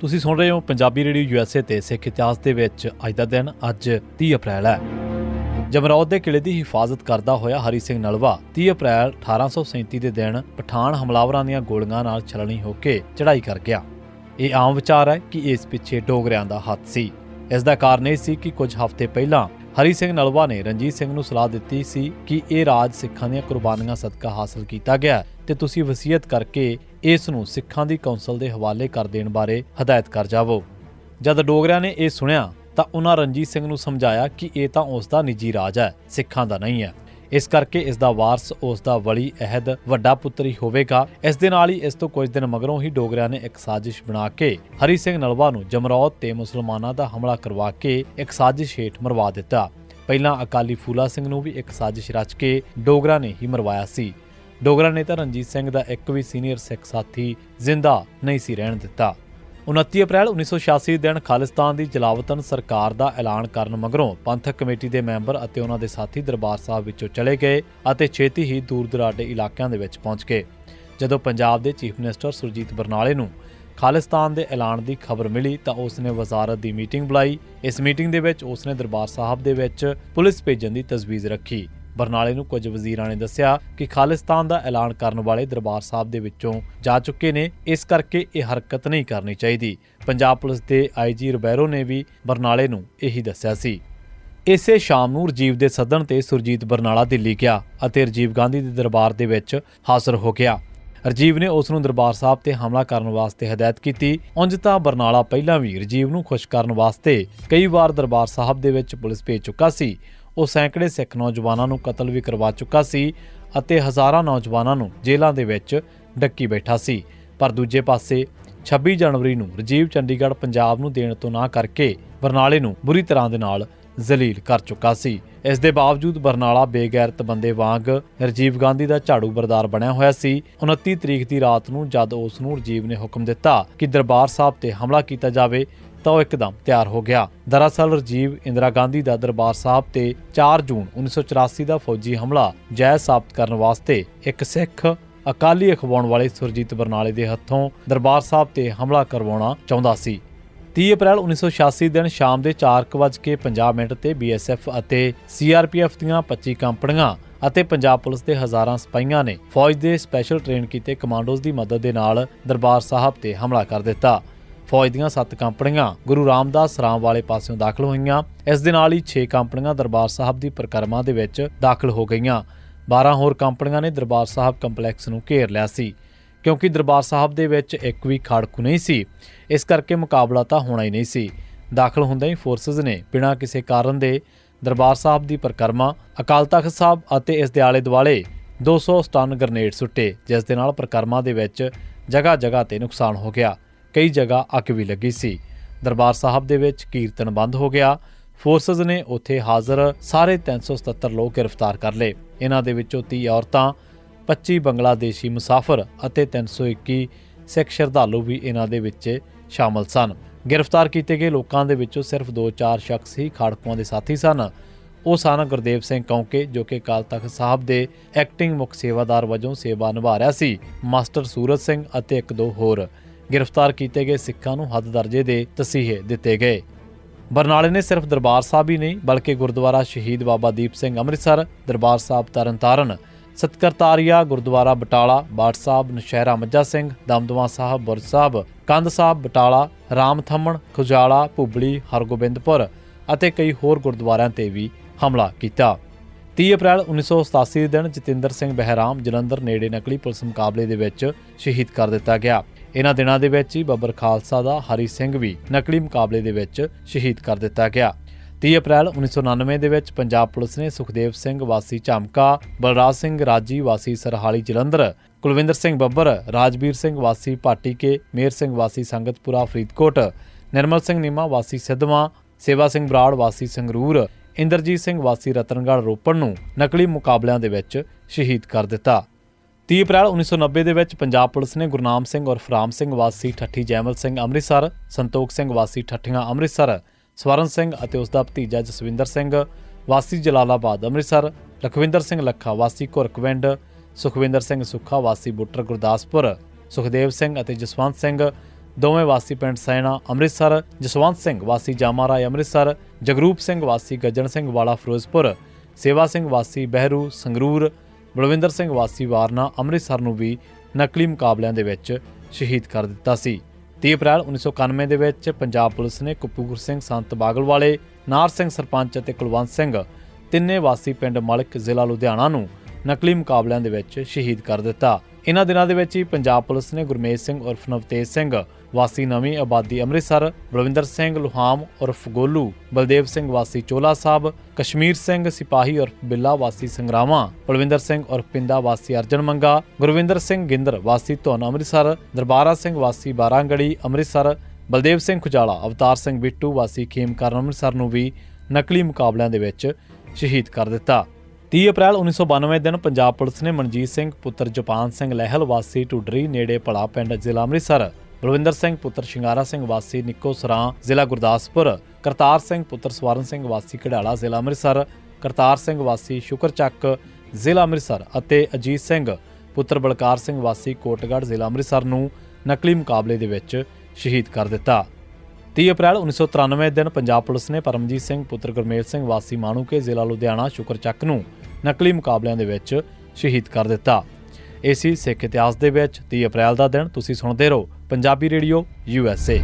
ਤੁਸੀਂ ਸੁਣ ਰਹੇ ਹੋ ਪੰਜਾਬੀ ਰੇਡੀਓ ਯੂਐਸਏ ਤੇ ਸਿੱਖ ਇਤਿਹਾਸ ਦੇ ਵਿੱਚ ਅੱਜ ਦਾ ਦਿਨ, ਅੱਜ 30 ਅਪ੍ਰੈਲ ਹੈ। ਜਮਰੌਦ ਦੇ ਕਿਲੇ ਦੀ ਹਿਫਾਜ਼ਤ ਕਰਦਾ ਹੋਇਆ ਹਰੀ ਸਿੰਘ ਨਲਵਾ 30 ਅਪ੍ਰੈਲ 1837 ਦੇ ਦਿਨ ਪਠਾਨ ਹਮਲਾਵਰਾਂ ਦੀਆਂ ਗੋਲੀਆਂ ਨਾਲ ਛਲਣੀ ਹੋ ਕੇ ਚੜ੍ਹਾਈ ਕਰ ਗਿਆ। ਇਹ ਆਮ ਵਿਚਾਰ ਹੈ ਕਿ ਇਸ ਪਿੱਛੇ ਡੋਗਰਿਆਂ ਦਾ ਹੱਥ ਸੀ। ਇਸ ਦਾ ਕਾਰਨ ਇਹ ਸੀ ਕਿ ਕੁਝ ਹਫ਼ਤੇ ਪਹਿਲਾਂ ਹਰੀ ਸਿੰਘ ਨਲਵਾ ਨੇ ਰਣਜੀਤ ਸਿੰਘ ਨੂੰ ਸਲਾਹ ਦਿੱਤੀ ਸੀ ਕਿ ਇਹ ਰਾਜ ਸਿੱਖਾਂ ਦੀਆਂ ਕੁਰਬਾਨੀਆਂ ਸਦਕਾ ਹਾਸਲ ਕੀਤਾ ਗਿਆ ਹੈ ਤੇ ਤੁਸੀਂ ਵਸੀਅਤ ਕਰਕੇ ਇਸ ਨੂੰ ਸਿੱਖਾਂ ਦੀ ਕੌਂਸਲ ਦੇ ਹਵਾਲੇ ਕਰ ਦੇਣ ਬਾਰੇ ਹਦਾਇਤ ਕਰ ਜਾਵੋ। ਜਦ ਡੋਗਰਿਆਂ ਨੇ ਇਹ ਸੁਣਿਆ, ਤਾਂ ਉਹਨਾਂ ਰਣਜੀਤ ਸਿੰਘ ਨੂੰ ਸਮਝਾਇਆ ਕਿ ਇਹ ਤਾਂ ਉਸ ਦਾ ਨਿੱਜੀ ਰਾਜ ਹੈ, ਸਿੱਖਾਂ ਦਾ ਨਹੀਂ ਹੈ। ਇਸ ਕਰਕੇ ਇਸ ਦਾ ਵਾਰਸ, ਉਸ ਦਾ ਵਲੀ ਅਹਿਦ, ਵੱਡਾ ਪੁੱਤਰ ਹੀ ਹੋਵੇਗਾ। ਇਸ ਦੇ ਨਾਲ ਹੀ ਇਸ ਤੋਂ ਕੁਝ ਦਿਨ ਮਗਰੋਂ ਹੀ ਡੋਗਰਿਆਂ ਨੇ ਇੱਕ ਸਾਜ਼ਿਸ਼ ਬਣਾ ਕੇ ਹਰੀ ਸਿੰਘ ਨਲਵਾ ਨੂੰ ਜਮਰੌਤ ਤੇ ਮੁਸਲਮਾਨਾਂ ਦਾ ਹਮਲਾ ਕਰਵਾ ਕੇ ਇੱਕ ਸਾਜ਼ਿਸ਼ ਹੇਠ ਮਰਵਾ ਦਿੱਤਾ। ਪਹਿਲਾਂ ਅਕਾਲੀ ਫੂਲਾ ਸਿੰਘ ਨੂੰ ਵੀ ਇੱਕ ਸਾਜ਼ਿਸ਼ ਰਚ ਕੇ ਡੋਗਰਾ ਨੇ ਹੀ ਮਰਵਾਇਆ ਸੀ। ਡੋਗਰਾ ਨੇਤਾ ਰਣਜੀਤ ਸਿੰਘ ਦਾ ਇੱਕ ਵੀ ਸੀਨੀਅਰ ਸਿੱਖ ਸਾਥੀ ਜ਼ਿੰਦਾ ਨਹੀਂ ਸੀ ਰਹਿਣ ਦਿੱਤਾ। 29 ਅਪ੍ਰੈਲ 1986 ਦਿਨ ਖਾਲਿਸਤਾਨ ਦੀ ਜਲਾਵਤਨ ਸਰਕਾਰ ਦਾ ਐਲਾਨ ਕਰਨ ਮਗਰੋਂ ਪੰਥਕ ਕਮੇਟੀ ਦੇ ਮੈਂਬਰ ਅਤੇ ਉਹਨਾਂ ਦੇ ਸਾਥੀ ਦਰਬਾਰ ਸਾਹਿਬ ਵਿੱਚੋਂ ਚਲੇ ਗਏ ਅਤੇ ਛੇਤੀ ਹੀ ਦੂਰ ਦੁਰਾਡੇ ਇਲਾਕਿਆਂ ਦੇ ਵਿੱਚ ਪਹੁੰਚ ਗਏ। ਜਦੋਂ ਪੰਜਾਬ ਦੇ ਚੀਫ ਮਿਨਿਸਟਰ ਸੁਰਜੀਤ ਬਰਨਾਲੇ ਨੂੰ ਖਾਲਿਸਤਾਨ ਦੇ ਐਲਾਨ ਦੀ ਖਬਰ ਮਿਲੀ ਤਾਂ ਉਸ ਨੇ ਵਜ਼ਾਰਤ ਦੀ ਮੀਟਿੰਗ ਬੁਲਾਈ। ਇਸ ਮੀਟਿੰਗ ਦੇ ਵਿੱਚ ਉਸ ਨੇ ਦਰਬਾਰ ਸਾਹਿਬ ਦੇ ਵਿੱਚ ਪੁਲਿਸ ਭੇਜਣ ਦੀ ਤਜਵੀਜ਼ ਰੱਖੀ। ਬਰਨਾਲੇ ਨੂੰ ਕੁਝ ਵਜ਼ੀਰਾਂ ਨੇ ਦੱਸਿਆ ਕਿ ਖਾਲਿਸਤਾਨ ਦਾ ਐਲਾਨ ਕਰਨ ਵਾਲੇ ਦਰਬਾਰ ਸਾਹਿਬ ਦੇ ਵਿੱਚੋਂ ਜਾ ਚੁੱਕੇ ਨੇ, ਇਸ ਕਰਕੇ ਇਹ ਹਰਕਤ ਨਹੀਂ ਕਰਨੀ ਚਾਹੀਦੀ। ਪੰਜਾਬ ਪੁਲਿਸ ਦੇ ਆਈਜੀ ਰਬੈਰੋ ਨੇ ਵੀ ਬਰਨਾਲੇ ਨੂੰ ਇਹੀ ਦੱਸਿਆ ਸੀ। ਇਸੇ ਸ਼ਾਮ ਨੂੰ ਰਜੀਵ ਦੇ ਸੱਦਣ ਤੇ ਸੁਰਜੀਤ ਬਰਨਾਲਾ ਦਿੱਲੀ ਗਿਆ ਅਤੇ ਰਜੀਵ ਗਾਂਧੀ ਦੇ ਦਰਬਾਰ ਦੇ ਵਿੱਚ ਹਾਜ਼ਰ ਹੋ ਗਿਆ। ਰਜੀਵ ਨੇ ਉਸ ਨੂੰ ਦਰਬਾਰ ਸਾਹਿਬ ਤੇ ਹਮਲਾ ਕਰਨ ਵਾਸਤੇ ਹਦਾਇਤ ਕੀਤੀ। ਉਂਝ ਤਾਂ ਬਰਨਾਲਾ ਪਹਿਲਾਂ ਵੀ ਰਜੀਵ ਨੂੰ ਖੁਸ਼ ਕਰਨ ਵਾਸਤੇ ਕਈ ਵਾਰ ਦਰਬਾਰ ਸਾਹਿਬ ਦੇ ਵਿੱਚ ਪੁਲਿਸ ਭੇਜ ਚੁੱਕਾ ਸੀ। ਉਹ ਸੈਂਕੜੇ ਸਿੱਖ ਨੌਜਵਾਨਾਂ ਨੂੰ ਕਤਲ ਵੀ ਕਰਵਾ ਚੁੱਕਾ ਸੀ ਅਤੇ ਹਜ਼ਾਰਾਂ ਨੌਜਵਾਨਾਂ ਨੂੰ ਜੇਲ੍ਹਾਂ ਦੇ ਵਿੱਚ ਡੱਕੀ ਬੈਠਾ ਸੀ। ਪਰ ਦੂਜੇ ਪਾਸੇ 26 ਜਨਵਰੀ ਨੂੰ ਰਜੀਵ ਚੰਡੀਗੜ੍ਹ ਪੰਜਾਬ ਨੂੰ ਦੇਣ ਤੋਂ ਨਾ ਕਰਕੇ ਬਰਨਾਲੇ ਨੂੰ ਬੁਰੀ ਤਰ੍ਹਾਂ ਦੇ ਨਾਲ ਜ਼ਲੀਲ ਕਰ ਚੁੱਕਾ ਸੀ। ਇਸ ਦੇ ਬਾਵਜੂਦ ਬਰਨਾਲਾ ਬੇਗੈਰਤ ਬੰਦੇ ਵਾਂਗ ਰਜੀਵ ਗਾਂਧੀ ਦਾ ਝਾੜੂ ਬਰਦਾਰ ਬਣਿਆ ਹੋਇਆ ਸੀ। 29 ਤਰੀਕ ਦੀ ਰਾਤ ਨੂੰ ਜਦ ਉਸ ਨੂੰ ਰਜੀਵ ਨੇ ਹੁਕਮ ਦਿੱਤਾ ਕਿ ਦਰਬਾਰ ਸਾਹਿਬ ਤੇ ਹਮਲਾ ਕੀਤਾ ਜਾਵੇ, ਤਾਂ ਉਹ ਇੱਕਦਮ ਤਿਆਰ ਹੋ ਗਿਆ। ਦਰਅਸਲ ਰਜੀਵ ਇੰਦਰਾ ਗਾਂਧੀ ਦਾ ਦਰਬਾਰ ਸਾਹਿਬ ਤੇ 4 ਜੂਨ 1984 ਦਾ ਫੌਜੀ ਹਮਲਾ ਜਾਇਜ਼ ਸਾਬਤ ਕਰਨ ਵਾਸਤੇ ਇੱਕ ਸਿੱਖ ਅਕਾਲੀ ਅਖਵਾਉਣ ਵਾਲੇ ਸੁਰਜੀਤ ਬਰਨਾਲੇ ਦੇ ਹੱਥੋਂ ਦਰਬਾਰ ਸਾਹਿਬ ਤੇ ਹਮਲਾ ਕਰਵਾਉਣਾ ਚਾਹੁੰਦਾ ਸੀ। 30 ਅਪ੍ਰੈਲ 1986 ਦਿਨ ਸ਼ਾਮ ਦੇ 4:50 ਮਿੰਟ ਤੇ ਬੀਐਸਐਫ ਅਤੇ ਸੀਆਰਪੀਐਫ ਦੀਆਂ 25 ਕੰਪਨੀਆਂ ਅਤੇ ਪੰਜਾਬ ਪੁਲਿਸ ਦੇ ਹਜ਼ਾਰਾਂ ਸਿਪਾਹੀਆਂ ਨੇ ਫੌਜ ਦੇ ਸਪੈਸ਼ਲ ਟ੍ਰੇਨ ਕੀਤੇ ਕਮਾਂਡੋਜ਼ ਦੀ ਮਦਦ ਦੇ ਨਾਲ ਦਰਬਾਰ ਸਾਹਿਬ ਤੇ ਹਮਲਾ ਕਰ ਦਿੱਤਾ। ਫੌਜ ਦੀਆਂ 7 ਕੰਪਨੀਆਂ ਗੁਰੂ ਰਾਮਦਾਸ ਰਾਮ ਵਾਲੇ ਪਾਸਿਓਂ ਦਾਖਲ ਹੋਈਆਂ। ਇਸ ਦੇ ਨਾਲ ਹੀ 6 ਕੰਪਨੀਆਂ ਦਰਬਾਰ ਸਾਹਿਬ ਦੀ ਪ੍ਰਕਰਮਾ ਦੇ ਵਿੱਚ ਦਾਖਲ ਹੋ ਗਈਆਂ। 12 ਹੋਰ ਕੰਪਨੀਆਂ ਨੇ ਦਰਬਾਰ ਸਾਹਿਬ ਕੰਪਲੈਕਸ ਨੂੰ ਘੇਰ ਲਿਆ ਸੀ। ਕਿਉਂਕਿ ਦਰਬਾਰ ਸਾਹਿਬ ਦੇ ਵਿੱਚ ਇੱਕ ਵੀ ਖਾੜਕੂ ਨਹੀਂ ਸੀ। ਇਸ ਕਰਕੇ ਮੁਕਾਬਲਾ ਤਾਂ ਹੋਣਾ ਹੀ ਨਹੀਂ ਸੀ। ਦਾਖਲ ਹੁੰਦਿਆਂ ਹੀ ਫੋਰਸਸ ਨੇ ਬਿਨਾਂ ਕਿਸੇ ਕਾਰਨ ਦੇ ਦਰਬਾਰ ਸਾਹਿਬ ਦੀ ਪ੍ਰਕਰਮਾ, ਅਕਾਲ ਤਖਤ ਸਾਹਿਬ ਅਤੇ ਇਸ ਦੇ ਆਲੇ ਦੁਆਲੇ 200 ਸਟਨ ਗ੍ਰਨੇਡ ਸੁੱਟੇ, ਜਿਸ ਦੇ ਨਾਲ ਪ੍ਰਕਰਮਾ ਦੇ ਵਿੱਚ ਜਗ੍ਹਾ ਜਗ੍ਹਾ ਤੇ ਨੁਕਸਾਨ ਹੋ ਗਿਆ। ਕਈ ਜਗ੍ਹਾ ਅੱਗ ਵੀ ਲੱਗੀ ਸੀ। ਦਰਬਾਰ ਸਾਹਿਬ ਦੇ ਵਿੱਚ ਕੀਰਤਨ ਬੰਦ ਹੋ ਗਿਆ। ਫੋਰਸਸ ਨੇ ਉੱਥੇ ਹਾਜ਼ਰ ਸਾਰੇ 377 ਲੋਕ ਗ੍ਰਿਫਤਾਰ ਕਰ ਲਏ। ਇਹਨਾਂ ਦੇ ਵਿੱਚੋਂ 30 ਔਰਤਾਂ 25 ਬੰਗਲਾਦੇਸ਼ੀ ਮੁਸਾਫਰ ਅਤੇ 321 ਸਿੱਖ ਸ਼ਰਧਾਲੂ ਵੀ ਇਹਨਾਂ ਦੇ ਵਿੱਚ ਸ਼ਾਮਲ ਸਨ। ਗ੍ਰਿਫਤਾਰ ਕੀਤੇ ਗਏ ਲੋਕਾਂ ਦੇ ਵਿੱਚੋਂ ਸਿਰਫ 2-4 ਸ਼ਖਸ ਹੀ ਖਾੜਕੂਆਂ ਦੇ ਸਾਥੀ ਸਨ। ਉਹ ਸਨ ਗੁਰਦੇਵ ਸਿੰਘ ਕੌਂਕੇ, ਜੋ ਕਿ ਅਕਾਲ ਤਖਤ ਸਾਹਿਬ ਦੇ ਐਕਟਿੰਗ ਮੁੱਖ ਸੇਵਾਦਾਰ ਵਜੋਂ ਸੇਵਾ ਨਿਭਾ ਰਿਹਾ ਸੀ। ਮਾਸਟਰ ਸੂਰਜ ਸਿੰਘ ਅਤੇ ਇੱਕ ਦੋ ਹੋਰ ਗ੍ਰਿਫਤਾਰ ਕੀਤੇ ਗਏ ਸਿੱਖਾਂ ਨੂੰ ਹੱਦ ਦਰਜੇ ਦੇ ਤਸੀਹੇ ਦਿੱਤੇ ਗਏ। ਬਰਨਾਲੇ ਨੇ ਸਿਰਫ ਦਰਬਾਰ ਸਾਹਿਬ ਹੀ ਨਹੀਂ, ਬਲਕਿ ਗੁਰਦੁਆਰਾ ਸ਼ਹੀਦ ਬਾਬਾ ਦੀਪ ਸਿੰਘ ਅੰਮ੍ਰਿਤਸਰ, ਦਰਬਾਰ ਸਾਹਿਬ ਤਰਨਤਾਰਨ ਸਤਕਰਤਾਰੀਆ ਗੁਰਦੁਆਰਾ ਬਟਾਲਾ ਬਾਟ ਸਾਹਿਬ, ਨਸ਼ਹਿਰਾ ਮੱਜਾ ਸਿੰਘ ਦਮਦਮਾ ਸਾਹਿਬ, ਬੁਰਜ ਸਾਹਿਬ, ਕੰਧ ਸਾਹਿਬ, ਬਟਾਲਾ ਰਾਮਥਮਣ ਖੁਜਾਲਾ, ਭੁਬਲੀ, ਹਰਗੋਬਿੰਦਪੁਰ ਅਤੇ ਕਈ ਹੋਰ ਗੁਰਦੁਆਰਿਆਂ ਤੇ ਵੀ ਹਮਲਾ ਕੀਤਾ। 30 ਅਪ੍ਰੈਲ 1987 ਦੇ ਦਿਨ ਜਤਿੰਦਰ ਸਿੰਘ ਬਹਿਰਾਮ ਜਲੰਧਰ ਨੇੜੇ ਨਕਲੀ ਪੁਲਿਸ ਮੁਕਾਬਲੇ ਦੇ ਵਿੱਚ ਸ਼ਹੀਦ ਕਰ ਦਿੱਤਾ ਗਿਆ। ਇਹਨਾਂ ਦਿਨਾਂ ਦੇ ਵਿੱਚ ਹੀ ਬੱਬਰ ਖਾਲਸਾ ਦਾ ਹਰੀ ਸਿੰਘ ਵੀ ਨਕਲੀ ਮੁਕਾਬਲੇ ਦੇ ਵਿੱਚ ਸ਼ਹੀਦ ਕਰ ਦਿੱਤਾ ਗਿਆ। 30 ਅਪ੍ਰੈਲ 1999 ਦੇ ਵਿੱਚ ਪੰਜਾਬ ਪੁਲਿਸ ਨੇ ਸੁਖਦੇਵ ਸਿੰਘ ਵਾਸੀ ਝਾਮਕਾ, ਬਲਰਾਜ ਸਿੰਘ ਰਾਜੀ ਵਾਸੀ ਸਰਹਾਲੀ ਜਲੰਧਰ, ਕੁਲਵਿੰਦਰ ਸਿੰਘ ਬੱਬਰ, ਰਾਜਵੀਰ ਸਿੰਘ ਵਾਸੀ ਪਾਟੀਕੇ ਮੇਰ ਸਿੰਘ ਵਾਸੀ ਸੰਗਤਪੁਰਾ ਫਰੀਦਕੋਟ, ਨਿਰਮਲ ਸਿੰਘ ਨੀਮਾ ਵਾਸੀ ਸਿੱਧਵਾਂ, ਸੇਵਾ ਸਿੰਘ ਬਰਾੜ ਵਾਸੀ ਸੰਗਰੂਰ, ਇੰਦਰਜੀਤ ਸਿੰਘ ਵਾਸੀ ਰਤਨਗੜ੍ਹ ਰੋਪੜ ਨੂੰ ਨਕਲੀ ਮੁਕਾਬਲਿਆਂ ਦੇ ਵਿੱਚ ਸ਼ਹੀਦ ਕਰ ਦਿੱਤਾ। 30 ਅਪ੍ਰੈਲ 1990 ਦੇ ਵਿੱਚ ਪੰਜਾਬ ਪੁਲਿਸ ਨੇ ਗੁਰਨਾਮ ਸਿੰਘ ਔਰ ਫਰਾਮ ਸਿੰਘ ਵਾਸੀ ਠੱਠੀ ਜੈਮਲ ਸਿੰਘ ਅੰਮ੍ਰਿਤਸਰ, ਸੰਤੋਖ ਸਿੰਘ ਵਾਸੀ ਠੱਠੀਆਂ ਅੰਮ੍ਰਿਤਸਰ ਸਵਰਨ ਸਿੰਘ ਅਤੇ ਉਸ ਦਾ ਭਤੀਜਾ ਜਸਵਿੰਦਰ ਸਿੰਘ, ਵਾਸੀ ਜਲਾਲਾਬਾਦ, ਅੰਮ੍ਰਿਤਸਰ, ਲਖਵਿੰਦਰ ਸਿੰਘ ਲੱਖਾ, ਵਾਸੀ ਘੁਰਕਵਿੰਡ ਸੁਖਵਿੰਦਰ ਸਿੰਘ ਸੁੱਖਾ, ਵਾਸੀ ਬੁੱਟਰ ਗੁਰਦਾਸਪੁਰ, ਸੁਖਦੇਵ ਸਿੰਘ ਅਤੇ ਜਸਵੰਤ ਸਿੰਘ, ਦੋਵੇਂ ਵਾਸੀ ਪਿੰਡ ਸੈਣਾ, ਅੰਮ੍ਰਿਤਸਰ, ਜਸਵੰਤ ਸਿੰਘ, ਵਾਸੀ ਜਾਮਾ ਰਾਏ ਅੰਮ੍ਰਿਤਸਰ, ਜਗਰੂਪ ਸਿੰਘ, ਵਾਸੀ ਗੱਜਣ ਸਿੰਘ, ਵਾਲਾ ਫਿਰੋਜ਼ਪੁਰ, ਸੇਵਾ ਸਿੰਘ, ਵਾਸੀ ਬਹਿਰੂ, ਸੰਗਰੂਰ, ਬਲਵਿੰਦਰ ਸਿੰਘ, ਵਾਸੀ ਵਾਰਨਾ, ਅੰਮ੍ਰਿਤਸਰ ਨੂੰ ਵੀ ਨਕਲੀ ਮੁਕਾਬਲਿਆਂ ਦੇ ਵਿੱਚ ਸ਼ਹੀਦ ਕਰ ਦਿੱਤਾ ਸੀ। 30 ਅਪ੍ਰੈਲ 1991 ਦੇ ਵਿੱਚ ਪੰਜਾਬ ਪੁਲਿਸ ਨੇ ਕਪੂਰ ਸਿੰਘ ਸੰਤ ਬਾਗਲਵਾਲੇ, ਨਾਰ ਸਿੰਘ ਸਰਪੰਚ ਅਤੇ ਕੁਲਵੰਤ ਸਿੰਘ, ਤਿੰਨੇ ਵਾਸੀ ਪਿੰਡ ਮਲਕ ਜ਼ਿਲ੍ਹਾ ਲੁਧਿਆਣਾ ਨੂੰ ਨਕਲੀ ਮੁਕਾਬਲਿਆਂ ਦੇ ਵਿੱਚ ਸ਼ਹੀਦ ਕਰ ਦਿੱਤਾ। ਇਨ੍ਹਾਂ ਦਿਨਾਂ ਦੇ ਵਿੱਚ ਹੀ ਪੰਜਾਬ ਪੁਲਿਸ ਨੇ ਗੁਰਮੇਜ ਸਿੰਘ ਉਰਫ ਨਵਤੇਜ ਸਿੰਘ, ਵਾਸੀ ਨਵੀਂ ਆਬਾਦੀ ਅੰਮ੍ਰਿਤਸਰ, ਬਲਵਿੰਦਰ ਸਿੰਘ ਲੁਹਾਮ ਉਰਫ ਗੋਲੂ, ਬਲਦੇਵ ਸਿੰਘ ਵਾਸੀ ਚੋਲਾ ਸਾਹਿਬ, ਕਸ਼ਮੀਰ ਸਿੰਘ ਸਿਪਾਹੀ ਉਰਫ ਬਿੱਲਾ ਵਾਸੀ ਸੰਗਰਾਵਾਂ, ਬਲਵਿੰਦਰ ਸਿੰਘ ਉਰਫ ਪਿੰਦਾ ਵਾਸੀ ਅਰਜਨ ਮੰਗਾ, ਗੁਰਵਿੰਦਰ ਸਿੰਘ ਗਿੰਦਰ ਵਾਸੀ ਧੁਨ ਅੰਮ੍ਰਿਤਸਰ, ਦਰਬਾਰਾ ਸਿੰਘ ਵਾਸੀ ਬਾਰਾਂਗੜੀ ਅੰਮ੍ਰਿਤਸਰ, ਬਲਦੇਵ ਸਿੰਘ ਖੁਜਾਲਾ, ਅਵਤਾਰ ਸਿੰਘ ਬਿੱਟੂ ਵਾਸੀ ਖੇਮਕਰਨ ਅੰਮ੍ਰਿਤਸਰ ਨੂੰ ਵੀ ਨਕਲੀ ਮੁਕਾਬਲਿਆਂ ਦੇ ਵਿੱਚ ਸ਼ਹੀਦ ਕਰ ਦਿੱਤਾ। 30 ਅਪ੍ਰੈਲ 1992 ਦਿਨ ਪੰਜਾਬ ਪੁਲਿਸ ਨੇ ਮਨਜੀਤ ਸਿੰਘ, ਪੁੱਤਰ ਜਪਾਨ ਸਿੰਘ ਲਹਿਲ, ਵਾਸੀ ਢੁੱਡਰੀ, ਨੇੜੇ ਭਲਾ ਪਿੰਡ ਜ਼ਿਲ੍ਹਾ ਅੰਮ੍ਰਿਤਸਰ, ਬਲਵਿੰਦਰ ਸਿੰਘ, ਪੁੱਤਰ ਸ਼ਿੰਗਾਰਾ ਸਿੰਘ, ਵਾਸੀ ਨਿੱਕੋ ਸਰਾਂ, ਜ਼ਿਲ੍ਹਾ ਗੁਰਦਾਸਪੁਰ, ਕਰਤਾਰ ਸਿੰਘ, ਪੁੱਤਰ ਸਵਰਨ ਸਿੰਘ, ਵਾਸੀ ਘੜਾਲਾ ਜ਼ਿਲ੍ਹਾ ਅੰਮ੍ਰਿਤਸਰ, ਕਰਤਾਰ ਸਿੰਘ, ਵਾਸੀ ਸ਼ੁਕਰਚੱਕ ਜ਼ਿਲ੍ਹਾ ਅੰਮ੍ਰਿਤਸਰ ਅਤੇ ਅਜੀਤ ਸਿੰਘ, ਪੁੱਤਰ ਬਲਕਾਰ ਸਿੰਘ, ਵਾਸੀ ਕੋਟਗੜ੍ਹ, ਜ਼ਿਲ੍ਹਾ ਅੰਮ੍ਰਿਤਸਰ ਨੂੰ ਨਕਲੀ ਮੁਕਾਬਲੇ ਦੇ ਵਿੱਚ ਸ਼ਹੀਦ ਕਰ ਦਿੱਤਾ। 30 ਅਪ੍ਰੈਲ 1993 ਦਿਨ ਪੰਜਾਬ ਪੁਲਿਸ ਨੇ ਪਰਮਜੀਤ ਸਿੰਘ, ਪੁੱਤਰ ਗੁਰਮੇਲ ਸਿੰਘ, ਵਾਸੀ ਮਾਣੂਕੇ ਜ਼ਿਲ੍ਹਾ ਲੁਧਿਆਣਾ ਸ਼ੁਕਰਚੱਕ ਨੂੰ ਨਕਲੀ ਮੁਕਾਬਲਿਆਂ ਦੇ ਵਿੱਚ ਸ਼ਹੀਦ ਕਰ ਦਿੱਤਾ। ਇਹ ਸਿੱਖ ਇਤਿਹਾਸ ਦੇ ਵਿੱਚ 30 ਅਪ੍ਰੈਲ ਦਾ ਦਿਨ। ਤੁਸੀਂ ਸੁਣਦੇ ਰਹੋ Punjabi radio, U S A.